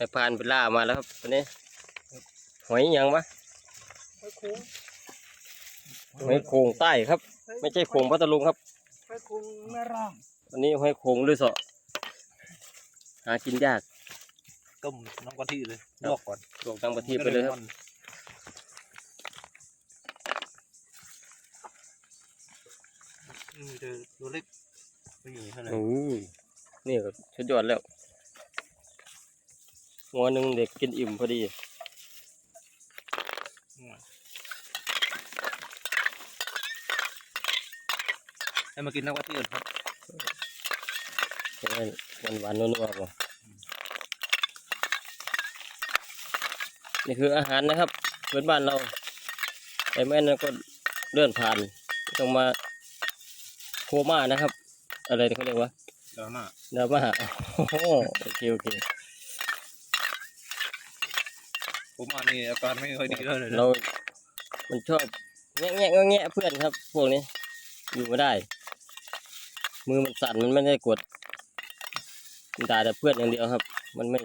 ไปพานไปล่ามาแล้วครับวันนี้หอยหยังวะไปคุ้งหอยโขงใต้ครับ ไม่ใช่โขงพัทลุงครับไปคุ้งแม่ร่างวันนี้หอยโขงลือเสาะหากินยากต้มน้ำกะทิเลยครับลวกก่อนลงตังประทีปไปเลยครับอืมเจอตัวเล็กไม่อยู่เท่าไหร่โอ้ยนี่ก็สุดยอดแล้ว หัวหนึ่งเด็กกินอิ่มพอดีให้มากินน้ำกะทิก่อนครับมันหวานๆนัวๆบ่นี่คืออาหารนะครับเพื่อนบ้านเราแต่แม่นั้นก็เลื่อนผ่านต้องมาโคม่านะครับ อะไรเขาเรียกว่าเดี๋ยวมาดราม่าโอ้โหโอเคโอเค ผมอ่านนี่อาการไม่ค่อยดีเลยนะเรา มันชอบแงะแงะแงะเพื่อนครับ พวกนี้ อยู่ไม่ได้ มือมันสั่นมันไม่ได้กดมันด่าแต่เพื่อนอย่างเดียวครับ มันไม่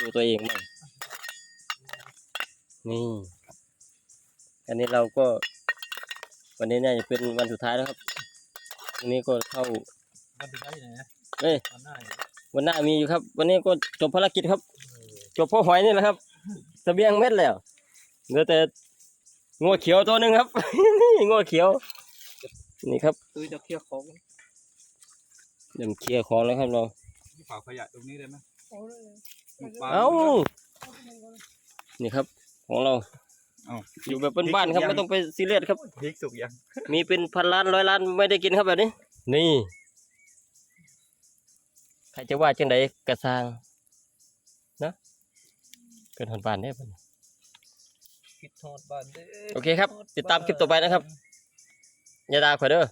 ดูตัวเองบ้างนี่ อันนี้เราก็ วันนี้น่าจะเป็นวันสุดท้ายแล้วครับวันนี้ก็เข้ามันถึงได้ยังไงนะเอ้ย มันได้วันหน้ามีอยู่ครับ วันนี้ก็จบภารกิจครับ จบเพ่อหอยนี่แหละครับ เสบียงเม็ดแล้วเหลือแต่งัวเขียวตัวหนึ่งครับ นี่งัวเขียว นี่ครับตุ้ยจะเคี่ยวของเดี๋ยวเคลียร์ของแล้วครับเราที่เผาขยะตรงนี้ได้ไหมเอาเลยปลเอ้านี่ครับ ของเราเอ้าอยู่แบบบ้านๆครับไม่ต้องไปซีเรียสครับพริกสุกยังมีเป็นพันล้านร้อยล้านไม่ได้กินครับแบบนี้ นี่ใครจะว่าจังไดกระซางนะ เกินหันบ้านได้ปะเนี่ยคิดทอดบ้านเด้โอเคครับ ติดตามคลิปต่อไปนะครับ อย่าด่าข่อยเด้อ